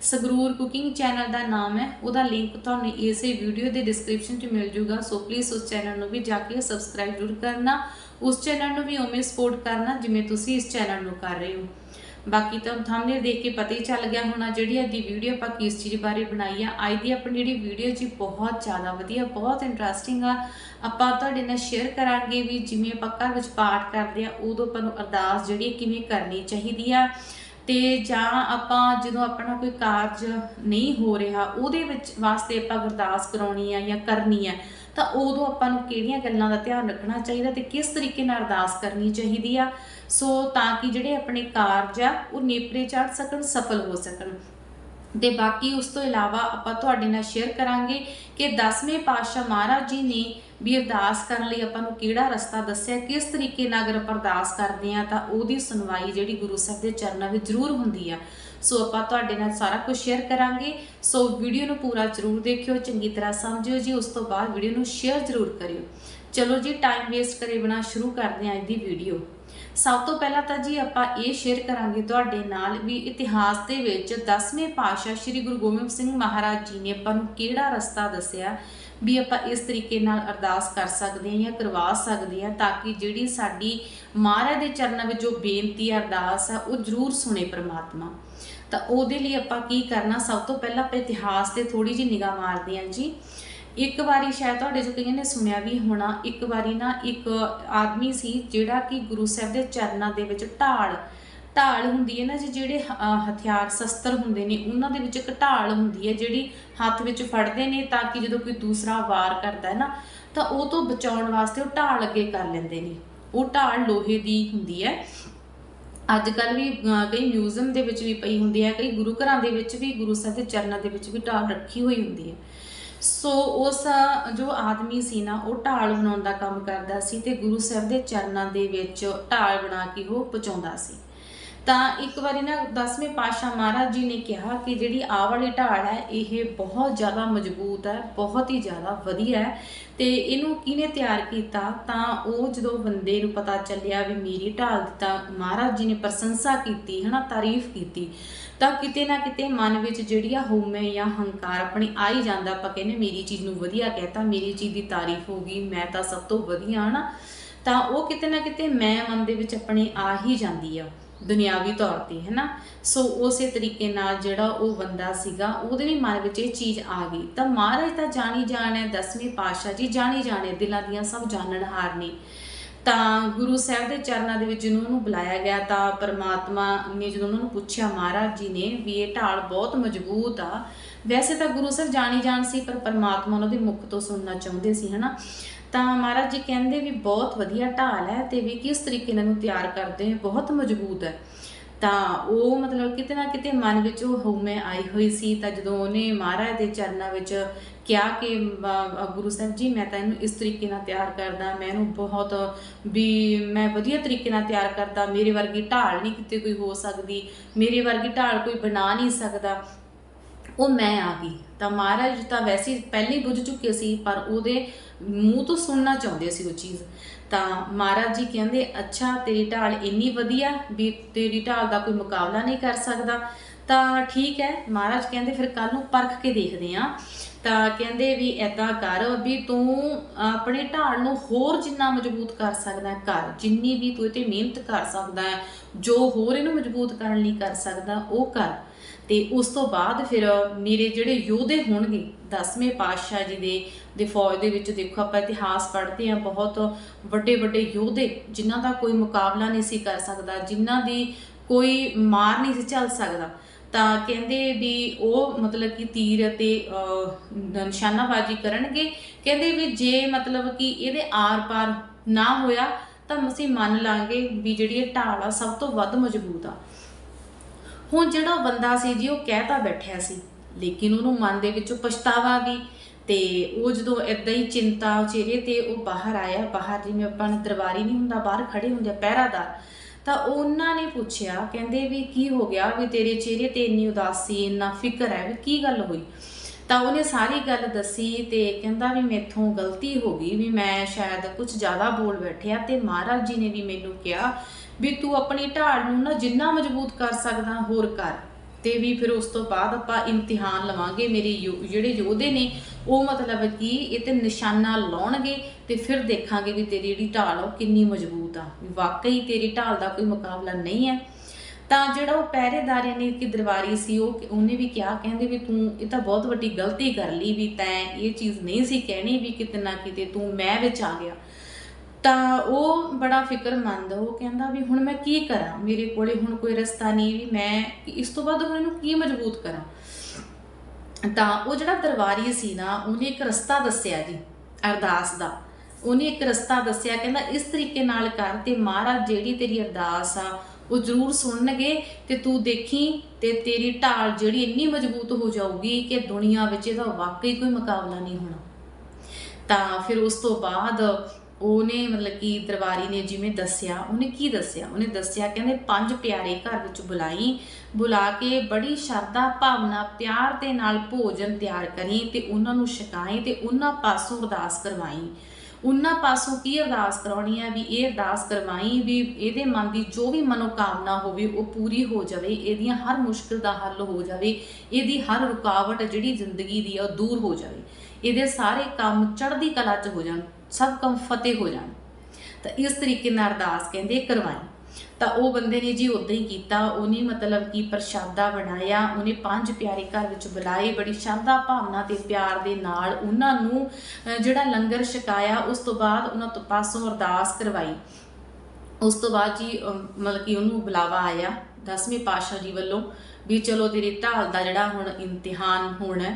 Sangrur cooking channel ਦਾ ਨਾਮ ਹੈ। ਉਹਦਾ ਲਿੰਕ ਤੁਹਾਨੂੰ ਇਸੇ ਵੀਡੀਓ ਦੇ ਡਿਸਕ੍ਰਿਪਸ਼ਨ 'ਚ ਮਿਲ ਜੂਗਾ। ਸੋ ਪਲੀਜ਼ ਉਸ ਚੈਨਲ ਨੂੰ ਵੀ ਜਾ ਕੇ ਸਬਸਕ੍ਰਾਈਬ ਜ਼ਰੂਰ ਕਰਨਾ। ਉਸ ਚੈਨਲ ਨੂੰ ਵੀ ਉਵੇਂ ਸਪੋਰਟ ਕਰਨਾ ਜਿਵੇਂ ਤੁਸੀਂ ਇਸ ਚੈਨਲ ਨੂੰ ਕਰ ਰਹੇ ਹੋ। ਬਾਕੀ ਤਾਂ ਥੰਬਨੇਲ ਦੇਖ ਕੇ ਪਤਾ ਹੀ ਚੱਲ ਗਿਆ ਹੋਣਾ ਜਿਹੜੀ ਅੱਜ ਦੀ ਵੀਡੀਓ ਆਪਾਂ ਕਿਸ ਚੀਜ਼ ਬਾਰੇ ਬਣਾਈ ਆ। ਅੱਜ ਦੀ ਆਪਣੀ ਜਿਹੜੀ ਵੀਡੀਓ ਜੀ ਬਹੁਤ ਜ਼ਿਆਦਾ ਵਧੀਆ, ਬਹੁਤ ਇੰਟਰਸਟਿੰਗ ਆ। ਆਪਾਂ ਤੁਹਾਡੇ ਨਾਲ ਸ਼ੇਅਰ ਕਰਾਂਗੇ ਵੀ ਜਿਵੇਂ ਆਪਾਂ ਘਰ ਵਿੱਚ ਪਾਠ ਕਰਦੇ ਆ, ਉਦੋਂ ਆਪਾਂ ਨੂੰ ਅਰਦਾਸ ਜਿਹੜੀ ਕਿਵੇਂ ਕਰਨੀ ਚਾਹੀਦੀ ਆ। ਤੇ ਜਾਂ ਆਪਾਂ ਜਦੋਂ ਆਪਣਾ ਕੋਈ ਕਾਰਜ ਨਹੀਂ ਹੋ ਰਿਹਾ, ਉਹਦੇ ਵਿੱਚ ਵਾਸਤੇ ਆਪਾਂ ਅਰਦਾਸ ਕਰਾਉਣੀ ਆ ਜਾਂ ਕਰਨੀ ਆ, ਤਾਂ ਉਦੋਂ ਆਪਾਂ ਨੂੰ ਕਿਹੜੀਆਂ ਗੱਲਾਂ ਦਾ ਧਿਆਨ ਰੱਖਣਾ ਚਾਹੀਦਾ ਤੇ ਕਿਸ ਤਰੀਕੇ ਨਾਲ ਅਰਦਾਸ ਕਰਨੀ ਚਾਹੀਦੀ ਆ, ਸੋ ਤਾਂ ਕਿ ਜਿਹੜੇ ਆਪਣੇ ਕਾਰਜ ਆ, ਉਹ ਨੇਪਰੇ ਚੜ ਸਕਣ, ਸਫਲ ਹੋ ਸਕਣ। ਤੇ ਬਾਕੀ ਉਸ ਤੋਂ ਇਲਾਵਾ ਆਪਾਂ ਤੁਹਾਡੇ ਨਾਲ ਸ਼ੇਅਰ ਕਰਾਂਗੇ ਕਿ 10ਵੇਂ ਪਾਤਸ਼ਾਹ ਮਹਾਰਾਜ ਜੀ ਨੇ ਵੀ ਅਰਦਾਸ ਕਰਨ ਲਈ ਆਪਾਂ ਨੂੰ ਕਿਹੜਾ ਰਸਤਾ ਦੱਸਿਆ, ਕਿਸ ਤਰੀਕੇ ਨਾਲ ਅਗਰ ਆਪਾਂ ਅਰਦਾਸ ਕਰਦੇ ਆ ਤਾਂ ਉਹਦੀ ਸੁਣਵਾਈ ਜਿਹੜੀ ਗੁਰੂ ਸਾਹਿਬ ਦੇ ਚਰਨਾਂ ਵਿੱਚ ਜ਼ਰੂਰ ਹੁੰਦੀ ਆ। ਸੋ ਆਪਾਂ ਤੁਹਾਡੇ ਨਾਲ ਸਾਰਾ ਕੁਝ ਸ਼ੇਅਰ ਕਰਾਂਗੇ। ਸੋ ਵੀਡੀਓ ਨੂੰ ਪੂਰਾ ਜ਼ਰੂਰ ਦੇਖਿਓ, ਚੰਗੀ ਤਰ੍ਹਾਂ ਸਮਝਿਓ ਜੀ। ਉਸ ਤੋਂ ਬਾਅਦ ਵੀਡੀਓ ਨੂੰ ਸ਼ੇਅਰ ਜ਼ਰੂਰ ਕਰਿਓ। ਚਲੋ ਜੀ ਟਾਈਮ ਵੇਸਟ ਕਰੇ ਬਿਨਾ ਸ਼ੁਰੂ ਕਰਦੇ ਹਾਂ ਅੱਜ ਦੀ ਵੀਡੀਓ ਸਭ ਤੋਂ ਪਹਿਲਾਂ ਤਾਂ ਜੀ ਆਪਾਂ ਇਹ ਸ਼ੇਅਰ ਕਰਾਂਗੇ ਤੁਹਾਡੇ ਨਾਲ ਵੀ ਇਤਿਹਾਸ ਦੇ ਵਿੱਚ 10ਵੇਂ ਪਾਤਸ਼ਾਹ ਸ੍ਰੀ ਗੁਰੂ ਗੋਬਿੰਦ ਸਿੰਘ ਮਹਾਰਾਜ ਜੀ ਨੇ ਆਪਾਂ ਨੂੰ ਕਿਹੜਾ ਰਸਤਾ ਦੱਸਿਆ ਵੀ ਆਪਾਂ ਇਸ ਤਰੀਕੇ ਨਾਲ ਅਰਦਾਸ ਕਰ ਸਕਦੇ ਹਾਂ ਜਾਂ ਕਰਵਾ ਸਕਦੇ ਹਾਂ ਤਾਂ ਕਿ ਜਿਹੜੀ ਸਾਡੀ ਮਹਾਰਾਜ ਦੇ ਚਰਨਾਂ ਵਿੱਚ ਜੋ ਬੇਨਤੀ ਅਰਦਾਸ ਹੈ, ਉਹ ਜ਼ਰੂਰ ਸੁਣੇ ਪ੍ਰਮਾਤਮਾ। ਤਾਂ ਉਹਦੇ ਲਈ ਆਪਾਂ ਕੀ ਕਰਨਾ, ਸਭ ਤੋਂ ਪਹਿਲਾਂ ਆਪਾਂ ਇਤਿਹਾਸ ਤੇ ਥੋੜੀ ਜਿਹੀ ਨਿਗਾਹ ਮਾਰਦੇ ਹਾਂ ਜੀ। ਇੱਕ ਵਾਰੀ ਸ਼ਾਇਦ ਤੁਹਾਡੇ ਜੋ ਕਈਆਂ ਨੇ ਸੁਣਿਆ ਵੀ ਹੋਣਾ, ਇੱਕ ਵਾਰੀ ਨਾ ਇੱਕ ਆਦਮੀ ਸੀ ਜਿਹੜਾ ਕਿ ਗੁਰੂ ਸਾਹਿਬ ਦੇ ਚਰਨਾਂ ਦੇ ਵਿੱਚ ਢਾਲ ਢਾਲ ਹੁੰਦੀ ਹੈ ਨਾ ਜੀ, ਜਿਹੜੇ ਹਥਿਆਰ ਸ਼ਸਤਰ ਹੁੰਦੇ ਨੇ, ਉਹਨਾਂ ਦੇ ਵਿੱਚ ਇੱਕ ਢਾਲ ਹੁੰਦੀ ਹੈ, ਜਿਹੜੀ ਹੱਥ ਵਿੱਚ ਫੜਦੇ ਨੇ ਤਾਂ ਕਿ ਜਦੋਂ ਕੋਈ ਦੂਸਰਾ ਵਾਰ ਕਰਦਾ ਹੈ ਨਾ, ਤਾਂ ਉਹ ਤੋਂ ਬਚਾਉਣ ਵਾਸਤੇ ਉਹ ਢਾਲ ਅੱਗੇ ਕਰ ਲੈਂਦੇ ਨੇ। ਉਹ ਢਾਲ ਲੋਹੇ ਦੀ ਹੁੰਦੀ ਹੈ। ਅੱਜ ਕੱਲ ਵੀ ਕਈ ਮਿਊਜ਼ੀਅਮ ਦੇ ਵਿੱਚ ਵੀ ਪਈ ਹੁੰਦੀ ਹੈ, ਕਈ ਗੁਰੂ ਘਰਾਂ ਦੇ ਵਿੱਚ ਵੀ, ਗੁਰੂ ਸਾਹਿਬ ਦੇ ਚਰਨਾਂ ਦੇ ਵਿੱਚ ਵੀ ਢਾਲ ਰੱਖੀ ਹੋਈ ਹੁੰਦੀ ਹੈ। ਸੋ ਉਸ, ਜੋ ਆਦਮੀ ਸੀ ਨਾ, ਉਹ ਢਾਲ ਬਣਾਉਣ ਦਾ ਕੰਮ ਕਰਦਾ ਸੀ ਤੇ ਗੁਰੂ ਸਾਹਿਬ ਦੇ ਚਰਨਾਂ ਦੇ ਵਿੱਚ ਢਾਲ ਬਣਾ ਕੇ ਉਹ ਪਹੁੰਚਾਉਂਦਾ ਸੀ। ਤਾਂ ਇੱਕ ਵਾਰੀ ਨਾ 10ਵੇਂ ਪਾਤਸ਼ਾਹ ਮਹਾਰਾਜ ਜੀ ਨੇ ਕਿਹਾ ਕਿ ਜਿਹੜੀ ਆ ਵਾਲੀ ਢਾਲ ਹੈ, ਇਹ ਬਹੁਤ ਜ਼ਿਆਦਾ ਮਜ਼ਬੂਤ ਹੈ, ਬਹੁਤ ਹੀ ਜ਼ਿਆਦਾ ਵਧੀਆ ਹੈ ਤੇ ਇਹਨੂੰ ਕਿਹਨੇ ਤਿਆਰ ਕੀਤਾ? ਤਾਂ ਉਹ ਜਦੋਂ ਬੰਦੇ ਨੂੰ ਪਤਾ ਚੱਲਿਆ ਵੀ ਮੇਰੀ ਢਾਲ ਦਿੱਤਾ ਮਹਾਰਾਜ ਜੀ ਨੇ ਪ੍ਰਸ਼ੰਸਾ ਕੀਤੀ, ਹਨਾ, ਤਾਰੀਫ ਕੀਤੀ, ਤਾਂ ਕਿਤੇ ਨਾ ਕਿਤੇ ਮਨ ਵਿੱਚ ਜਿਹੜੀ ਆ ਹਉਮੈ ਜਾਂ ਹੰਕਾਰ ਆਪਣੀ ਆ ਹੀ ਜਾਂਦਾ, ਆਪਾਂ ਕਹਿੰਦੇ ਮੇਰੀ ਚੀਜ਼ ਨੂੰ ਵਧੀਆ ਕਹਿਤਾ, ਮੇਰੀ ਚੀਜ਼ ਦੀ ਤਾਰੀਫ ਹੋ ਗਈ, ਮੈਂ ਤਾਂ ਸਭ ਤੋਂ ਵਧੀਆ, ਹਨਾ, ਤਾਂ ਉਹ ਕਿਤੇ ਨਾ ਕਿਤੇ ਮੈਂ ਮਨ ਦੇ ਵਿੱਚ ਆਪਣੀ ਆ ਹੀ ਜਾਂਦੀ ਆ। ਦੁਨਿਆਵੀ ਤੌਰ ਤੇ ਹੈਨਾ ਸੋ ਉਸੇ ਤਰੀਕੇ ਨਾਲ ਜਿਹੜਾ ਉਹ ਬੰਦਾ ਸੀਗਾ, ਉਹਦੇ ਵੀ ਮਨ ਵਿੱਚ ਇਹ ਚੀਜ਼ ਆ ਗਈ। ਤਾਂ ਮਹਾਰਾਜ ਤਾਂ ਜਾਣੀ ਜਾਣ ਹੈ 10ਵੇਂ ਪਾਤਸ਼ਾਹ ਜੀ ਜਾਣੀ ਜਾਣੇ ਦਿਲਾਂ ਦੀਆਂ ਸਭ ਜਾਣਨਹਾਰ ਨੇ। ਤਾਂ ਗੁਰੂ ਸਾਹਿਬ ਦੇ ਚਰਨਾਂ ਦੇ ਵਿੱਚ ਜਿਹਨੂੰ ਉਹਨੂੰ ਬੁਲਾਇਆ ਗਿਆ, ਤਾਂ ਪਰਮਾਤਮਾ ਨੇ ਜਦੋਂ ਉਹਨਾਂ ਨੂੰ ਪੁੱਛਿਆ, ਮਹਾਰਾਜ ਜੀ ਨੇ ਵੀ ਇਹ ਢਾਲ ਬਹੁਤ ਮਜ਼ਬੂਤ ਆ। ਵੈਸੇ ਤਾਂ ਗੁਰੂ ਸਾਹਿਬ ਜਾਣੀ ਜਾਣ ਸੀ, ਪਰ ਪਰਮਾਤਮਾ ਉਹਨਾਂ ਦੇ ਮੁਖ ਤੋਂ ਸੁਣਨਾ ਚਾਹੁੰਦੇ ਸੀ ਹਨਾ ਤਾਂ ਮਹਾਰਾਜ ਜੀ ਕਹਿੰਦੇ ਵੀ ਬਹੁਤ ਵਧੀਆ ਢਾਲ ਹੈ ਤੇ ਵੀ ਕਿਸ ਤਰੀਕੇ ਨਾਲ ਇਹਨੂੰ ਤਿਆਰ ਕਰਦੇ ਹੋ, ਬਹੁਤ ਮਜ਼ਬੂਤ ਹੈ। ਤਾਂ ਉਹ ਮਤਲਬ ਕਿਤੇ ਨਾ ਕਿਤੇ ਮਨ ਵਿੱਚ ਉਹ ਹਉਮੈ ਆਈ ਹੋਈ ਸੀ, ਤਾਂ ਜਦੋਂ ਉਹਨੇ ਮਹਾਰਾਜ ਦੇ ਚਰਨਾਂ ਵਿੱਚ ਕਿਹਾ ਕਿ ਗੁਰੂ ਸਾਹਿਬ ਜੀ, ਮੈਂ ਤਾਂ ਇਹਨੂੰ ਇਸ ਤਰੀਕੇ ਨਾਲ ਤਿਆਰ ਕਰਦਾ, ਮੈਂ ਇਹਨੂੰ ਬਹੁਤ ਵੀ ਮੈਂ ਵਧੀਆ ਤਰੀਕੇ ਨਾਲ ਤਿਆਰ ਕਰਦਾ, ਮੇਰੇ ਵਰਗੀ ਢਾਲ ਨਹੀਂ ਕਿਤੇ ਕੋਈ ਹੋ ਸਕਦੀ, ਮੇਰੇ ਵਰਗੀ ਢਾਲ ਕੋਈ ਬਣਾ ਨਹੀਂ ਸਕਦਾ, ਉਹ ਮੈਂ ਆ ਗਈ। ਤਾਂ ਮਹਾਰਾਜ ਤਾਂ ਵੈਸੇ ਪਹਿਲੇ ਬੁੱਝ ਚੁੱਕੇ ਸੀ, ਪਰ ਉਹਦੇ ਮੂੰਹ ਤੋਂ ਸੁਣਨਾ ਚਾਹੁੰਦੇ ਸੀ ਉਹ ਚੀਜ਼। ਤਾਂ ਮਹਾਰਾਜ ਜੀ ਕਹਿੰਦੇ, ਅੱਛਾ, ਤੇਰੀ ਢਾਲ ਇੰਨੀ ਵਧੀਆ ਵੀ ਤੇਰੀ ਢਾਲ ਦਾ ਕੋਈ ਮੁਕਾਬਲਾ ਨਹੀਂ ਕਰ ਸਕਦਾ। ਤਾਂ ਠੀਕ ਹੈ, ਮਹਾਰਾਜ ਕਹਿੰਦੇ, ਫਿਰ ਕੱਲ ਨੂੰ ਪਰਖ ਕੇ ਦੇਖਦੇ ਆ ਤਾਂ ਕਹਿੰਦੇ ਵੀ ਐਦਾਂ ਕਰ ਵੀ ਤੂੰ ਆਪਣੇ ਢਾਲ ਨੂੰ ਹੋਰ ਜਿੰਨਾ ਮਜ਼ਬੂਤ ਕਰ ਸਕਦਾ ਹੈ, ਕਰ। ਜਿੰਨੀ ਵੀ ਤੂੰ ਇਹ ਤੇ ਮਿਹਨਤ ਕਰ ਸਕਦਾ ਹੈ, ਜੋ ਹੋਰ ਇਹਨੂੰ ਮਜ਼ਬੂਤ ਕਰਨ ਲਈ ਕਰ ਸਕਦਾ, ਉਹ ਕਰ। ਤੇ ਉਸ ਤੋਂ ਬਾਅਦ ਫਿਰ ਮੇਰੇ ਜਿਹੜੇ ਯੋਧੇ ਹੋਣਗੇ 10ਵੇਂ ਪਾਤਸ਼ਾਹ ਜੀ ਦੇ ਦੇ ਫੌਜ ਦੇ ਵਿੱਚ ਦੇਖੋ ਆਪਾਂ ਇਤਿਹਾਸ ਪੜ੍ਹਦੇ ਆ ਬਹੁਤ ਵੱਡੇ ਵੱਡੇ ਯੋਧੇ ਜਿਨ੍ਹਾਂ ਦਾ ਕੋਈ ਮੁਕਾਬਲਾ ਨਹੀਂ ਸੀ ਕਰ ਸਕਦਾ ਜਿਨ੍ਹਾਂ ਦੀ ਕੋਈ ਮਾਰ ਨਹੀਂ ਸੀ ਚੱਲ ਸਕਦਾ। ਤਾਂ ਕਹਿੰਦੇ ਵੀ ਉਹ ਮਤਲਬ ਕਿ ਤੀਰ ਅਤੇ ਅਹ, ਨਿਸ਼ਾਨਾਬਾਜ਼ੀ ਕਰਨਗੇ। ਕਹਿੰਦੇ ਵੀ ਜੇ ਮਤਲਬ ਕਿ ਇਹਦੇ ਆਰ-ਪਾਰ ਨਾ ਹੋਇਆ ਤਾਂ ਅਸੀਂ ਮੰਨ ਲਾਂਗੇ ਵੀ ਜਿਹੜੀ ਇਹ ਢਾਲ ਆ ਸਭ ਤੋਂ ਵੱਧ ਮਜ਼ਬੂਤ ਆ। ਹੁਣ ਜਿਹੜਾ ਬੰਦਾ ਸੀ ਜੀ, ਉਹ ਕਹਿ ਤਾਂ ਬੈਠਿਆ ਸੀ, ਲੇਕਿਨ ਉਹਨੂੰ ਮਨ ਦੇ ਵਿੱਚੋਂ ਪਛਤਾਵਾ ਵੀ ਤੇ ਉਹ ਜਦੋਂ ਇਦਾਂ ਹੀ ਚਿੰਤਾ ਚਿਹਰੇ ਤੇ ਉਹ ਬਾਹਰ ਆਇਆ, ਬਾਹਰ ਜਿਵੇਂ ਆਪਾਂ ਨੂੰ ਦਰਬਾਰੀ ਨਹੀਂ ਹੁੰਦਾ, ਬਾਹਰ ਖੜੇ ਹੁੰਦੇ ਪਹਿਰਾਦਾਰ, ਤਾਂ ਉਹਨਾਂ ਨੇ ਪੁੱਛਿਆ, ਕਹਿੰਦੇ ਵੀ ਕੀ ਹੋ ਗਿਆ ਵੀ ਤੇਰੇ ਚਿਹਰੇ ਤੇ ਇੰਨੀ ਉਦਾਸੀ, ਇੰਨਾ ਫਿਕਰ ਹੈ ਵੀ ਕੀ ਗੱਲ ਹੋਈ? ਤਾਂ ਉਹਨੇ ਸਾਰੀ ਗੱਲ ਦੱਸੀ ਤੇ ਕਹਿੰਦਾ ਵੀ ਮੇਥੋਂ ਗਲਤੀ ਹੋ ਗਈ ਵੀ ਮੈਂ ਸ਼ਾਇਦ ਕੁਝ ਜ਼ਿਆਦਾ ਬੋਲ ਬੈਠਿਆ ਤੇ ਮਹਾਰਾਜ ਜੀ ਨੇ ਵੀ ਮੈਨੂੰ ਕਿਹਾ ਵੀ ਤੂੰ ਆਪਣੀ ਢਾਲ ਨੂੰ ਨਾ ਜਿੰਨਾ ਮਜ਼ਬੂਤ ਕਰ ਸਕਦਾ, ਹੋਰ ਕਰ। ਤੇ ਵੀ ਫਿਰ ਉਸ ਤੋਂ ਬਾਅਦ ਆਪਾਂ ਇਮਤਿਹਾਨ ਲਵਾਂਗੇ ਮੇਰੇ ਯੋ- ਜਿਹੜੇ ਯੋਧੇ ਨੇ, ਉਹ ਮਤਲਬ ਕਿ ਇਹ ਤੇ ਨਿਸ਼ਾਨਾ ਲਾਉਣਗੇ ਤੇ ਫਿਰ ਦੇਖਾਂਗੇ ਵੀ ਤੇਰੀ ਜਿਹੜੀ ਢਾਲ ਆ ਉਹ ਕਿੰਨੀ ਮਜ਼ਬੂਤ ਆ। ਵਾਕਈ ਤੇਰੀ ਢਾਲ ਦਾ ਕੋਈ ਮੁਕਾਬਲਾ ਨਹੀਂ ਹੈ। ਤਾਂ ਜਿਹੜਾ ਉਹ ਪਹਿਰੇਦਾਰੀ ਨੇ ਕਿ ਦਰਬਾਰੀ ਸੀ, ਉਹ ਉਹਨੇ ਵੀ ਕਿਹਾ, ਕਹਿੰਦੇ ਵੀ ਤੂੰ, ਇਹ ਤਾਂ ਬਹੁਤ ਵੱਡੀ ਗਲਤੀ ਕਰ ਲਈ ਵੀ ਤੈਂ ਇਹ ਚੀਜ਼ ਨਹੀਂ ਸੀ ਕਹਿਣੀ ਵੀ ਕਿਤੇ ਨਾ ਕਿਤੇ ਤੂੰ ਮੈਂ ਵਿੱਚ ਆ ਗਿਆ। ਤਾਂ ਉਹ ਬੜਾ ਫਿਕਰਮੰਦ, ਉਹ ਕਹਿੰਦਾ ਵੀ ਹੁਣ ਮੈਂ ਕੀ ਕਰਾਂ? ਮੇਰੇ ਕੋਲੇ ਹੁਣ ਕੋਈ ਰਸਤਾ ਨਹੀਂ ਵੀ ਮੈਂ ਇਸ ਤੋਂ ਬਾਅਦ ਹੁਣ ਇਹਨੂੰ ਕੀ ਮਜ਼ਬੂਤ ਕਰਾਂ? ਤਾਂ ਉਹ ਜਿਹੜਾ ਦਰਬਾਰੀ ਸੀ ਨਾ, ਉਹਨੇ ਇੱਕ ਰਸਤਾ ਦੱਸਿਆ ਜੀ, ਅਰਦਾਸ ਦਾ। ਉਹਨੇ ਇੱਕ ਰਸਤਾ ਦੱਸਿਆ, ਕਹਿੰਦਾ ਇਸ ਤਰੀਕੇ ਨਾਲ ਕਰ ਤੇ ਮਹਾਰਾਜ ਜਿਹੜੀ ਤੇਰੀ ਅਰਦਾਸ ਆ, ਉਹ ਜ਼ਰੂਰ ਸੁਣਨਗੇ ਤੇ ਤੂੰ ਦੇਖੀ ਤੇ ਤੇਰੀ ਢਾਲ ਜਿਹੜੀ ਇੰਨੀ ਮਜ਼ਬੂਤ ਹੋ ਜਾਊਗੀ ਕਿ ਦੁਨੀਆ ਵਿੱਚ ਇਹਦਾ ਵਾਕਈ ਕੋਈ ਮੁਕਾਬਲਾ ਨਹੀਂ ਹੋਣਾ। ਤਾਂ ਫਿਰ ਉਸ ਤੋਂ ਬਾਅਦ ਉਹਨੇ ਮਤਲਬ ਕਿ ਦਰਬਾਰੀ ਨੇ ਜਿਵੇਂ ਦੱਸਿਆ, ਉਹਨੇ ਕੀ ਦੱਸਿਆ? ਉਹਨੇ ਦੱਸਿਆ ਕਹਿੰਦੇ ਪੰਜ ਪਿਆਰੇ ਘਰ ਵਿੱਚ ਬੁਲਾਈ, ਬੁਲਾ ਕੇ ਬੜੀ ਸ਼ਰਧਾ, ਭਾਵਨਾ, ਪਿਆਰ ਦੇ ਨਾਲ ਭੋਜਨ ਤਿਆਰ ਕਰੀ ਤੇ ਉਹਨਾਂ ਨੂੰ ਛਕਾਈ ਤੇ ਉਹਨਾਂ ਪਾਸੋਂ ਅਰਦਾਸ ਕਰਵਾਈ। ਉਹਨਾਂ ਪਾਸੋਂ ਕੀ ਅਰਦਾਸ ਕਰਾਉਣੀ ਹੈ ਵੀ ਇਹ ਅਰਦਾਸ ਕਰਵਾਈ ਵੀ ਇਹਦੇ ਮਨ ਦੀ ਜੋ ਵੀ ਮਨੋਕਾਮਨਾ ਹੋਵੇ ਉਹ ਪੂਰੀ ਹੋ ਜਾਵੇ, ਇਹਦੀਆਂ ਹਰ ਮੁਸ਼ਕਲ ਦਾ ਹੱਲ ਹੋ ਜਾਵੇ, ਇਹਦੀ ਹਰ ਰੁਕਾਵਟ ਜਿਹੜੀ ਜ਼ਿੰਦਗੀ ਦੀ ਆ ਉਹ ਦੂਰ ਹੋ ਜਾਵੇ। ਇਹਦੇ ਸਾਰੇ ਕੰਮ ਚੜ੍ਹਦੀ ਕਲਾ 'ਚ ਹੋ ਜਾਣ। ਸਭ ਕੰਮ ਫਤਿਹ ਹੋ ਜਾਣ। ਤਾਂ ਇਸ ਤਰੀਕੇ ਨਾਲ ਅਰਦਾਸ ਕਹਿੰਦੇ, ਕਰਵਾਈ। ਤਾਂ ਉਹ ਬੰਦੇ ਨੇ ਜੀ ਉਦਾਂ ਹੀ ਕੀਤਾ, ਉਹਨੇ ਮਤਲਬ ਕਿ ਪ੍ਰਸ਼ਾਦਾ ਬਣਾਇਆ, ਉਹਨੇ ਪੰਜ ਪਿਆਰੇ ਘਰ ਵਿੱਚ ਬੁਲਾਏ, ਬੜੀ ਸ਼ਰਧਾ ਭਾਵਨਾ ਤੇ ਪਿਆਰ ਦੇ ਨਾਲ ਉਹਨਾਂ ਨੂੰ ਜਿਹੜਾ ਲੰਗਰ ਛਕਾਇਆ, ਉਸ ਤੋਂ ਬਾਅਦ ਉਹਨਾਂ ਤੋਂ ਪਾਸੋਂ ਅਰਦਾਸ ਕਰਵਾਈ। ਉਸ ਤੋਂ ਬਾਅਦ ਜੀ ਮਤਲਬ ਕਿ ਉਹਨੂੰ ਬੁਲਾਵਾ ਆਇਆ ਦਸਵੇਂ ਪਾਤਸ਼ਾਹ ਜੀ ਵੱਲੋਂ ਵੀ ਚਲੋ ਤੇਰੇ ਢਾਲ ਦਾ ਜਿਹੜਾ ਹੁਣ ਇਮਤਿਹਾਨ ਹੋਣਾ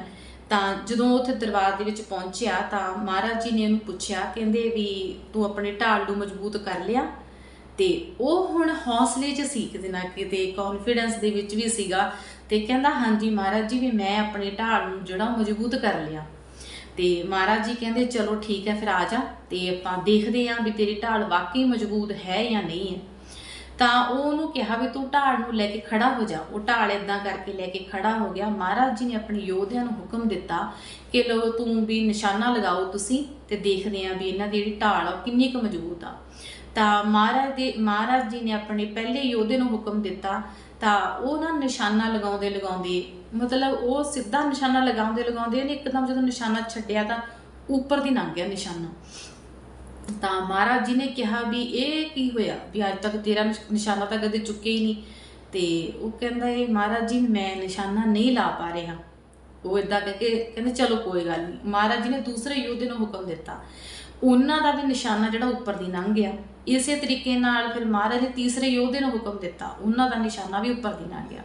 ਤਾਂ ਜਦੋਂ ਉੱਥੇ ਦਰਬਾਰ ਦੇ ਵਿੱਚ ਪਹੁੰਚਿਆ ਤਾਂ ਮਹਾਰਾਜ ਜੀ ਨੇ ਉਹਨੂੰ ਪੁੱਛਿਆ, ਕਹਿੰਦੇ ਵੀ ਤੂੰ ਆਪਣੇ ਢਾਲ ਨੂੰ ਮਜ਼ਬੂਤ ਕਰ ਲਿਆ ਤੇ ਉਹ ਹੁਣ ਹੌਸਲੇ 'ਚ ਸੀ ਕਿਤੇ ਨਾ ਕਿਤੇ ਕੌਨਫੀਡੈਂਸ ਦੇ ਵਿੱਚ ਵੀ ਸੀਗਾ ਤੇ ਕਹਿੰਦਾ, ਹਾਂਜੀ ਮਹਾਰਾਜ ਜੀ ਵੀ ਮੈਂ ਆਪਣੇ ਢਾਲ ਨੂੰ ਜਿਹੜਾ ਮਜ਼ਬੂਤ ਕਰ ਲਿਆ। ਤੇ ਮਹਾਰਾਜ ਜੀ ਕਹਿੰਦੇ, ਚਲੋ ਠੀਕ ਹੈ, ਫਿਰ ਆ ਜਾ ਤੇ ਆਪਾਂ ਦੇਖਦੇ ਆਂ ਵੀ ਤੇਰੀ ਢਾਲ ਵਾਕਈ ਮਜ਼ਬੂਤ ਹੈ ਜਾਂ ਨਹੀਂ ਹੈ। ਤਾਂ ਉਹ ਉਹਨੂੰ ਕਿਹਾ ਵੀ ਤੂੰ ਢਾਲ ਨੂੰ ਲੈ ਕੇ ਖੜਾ ਹੋ ਜਾ। ਉਹ ਢਾਲ ਇਦਾਂ ਕਰਕੇ ਲੈ ਕੇ ਖੜਾ ਹੋ ਗਿਆ। ਮਹਾਰਾਜ ਜੀ ਨੇ ਆਪਣੇ ਯੋਧਿਆਂ ਨੂੰ ਹੁਕਮ ਦਿੱਤਾ ਕਿ ਲੋ ਤੂੰ ਵੀ ਨਿਸ਼ਾਨਾ ਲਗਾਓ ਤੁਸੀਂ ਤੇ ਦੇਖਦੇ ਆਂ ਵੀ ਇਹਨਾਂ ਦੀ ਜਿਹੜੀ ਢਾਲ ਆ ਉਹ ਕਿੰਨੀ ਕੁ ਮਜ਼ਬੂਤ ਆ। ਤਾਂ ਮਹਾਰਾਜ ਦੇ ਮਹਾਰਾਜ ਜੀ ਨੇ ਆਪਣੇ ਪਹਿਲੇ ਯੋਧੇ ਨੂੰ ਹੁਕਮ ਦਿੱਤਾ। ਤਾਂ ਉਹ ਨਾ ਨਿਸ਼ਾਨਾ ਲਗਾਉਂਦੇ ਲਗਾਉਂਦੇ, ਮਤਲਬ ਉਹ ਸਿੱਧਾ ਨਿਸ਼ਾਨਾ ਲਗਾਉਂਦੇ ਲਗਾਉਂਦੇ ਉਹਨੇ ਇੱਕਦਮ ਜਦੋਂ ਨਿਸ਼ਾਨਾ ਛੱਡਿਆ ਤਾਂ ਉੱਪਰ ਦੀ ਲੰਘ ਗਿਆ ਨਿਸ਼ਾਨਾ। ਤਾਂ ਮਹਾਰਾਜ ਜੀ ਨੇ ਕਿਹਾ ਵੀ ਇਹ ਕੀ ਹੋਇਆ? ਵੀ ਅੱਜ ਤੱਕ ਤੇਰਾ ਨਿਸ਼ਾਨਾ ਤਾਂ ਕਦੇ ਚੁੱਕਿਆ ਹੀ ਨਹੀਂ। ਤੇ ਉਹ ਕਹਿੰਦਾ ਇਹ ਮਹਾਰਾਜ ਜੀ, ਮੈਂ ਨਿਸ਼ਾਨਾ ਨਹੀਂ ਲਾ ਪਾ ਰਿਹਾ। ਉਹ ਇਦਾਂ ਕੇ ਕਹਿੰਦੇ, ਚਲੋ ਕੋਈ ਗੱਲ ਨਹੀਂ। ਮਹਾਰਾਜ ਜੀ ਨੇ ਦੂਸਰੇ ਯੋਧੇ ਨੂੰ ਹੁਕਮ ਦਿੱਤਾ। ਉਹਨਾਂ ਦਾ ਵੀ ਨਿਸ਼ਾਨਾ ਜਿਹੜਾ ਉੱਪਰ ਦੀ ਲੰਘ ਗਿਆ। ਇਸੇ ਤਰੀਕੇ ਨਾਲ ਫਿਰ ਮਹਾਰਾਜ ਨੇ ਤੀਸਰੇ ਯੋਧੇ ਨੂੰ ਹੁਕਮ ਦਿੱਤਾ। ਉਹਨਾਂ ਦਾ ਨਿਸ਼ਾਨਾ ਵੀ ਉੱਪਰ ਦੀ ਲੰਘ ਗਿਆ।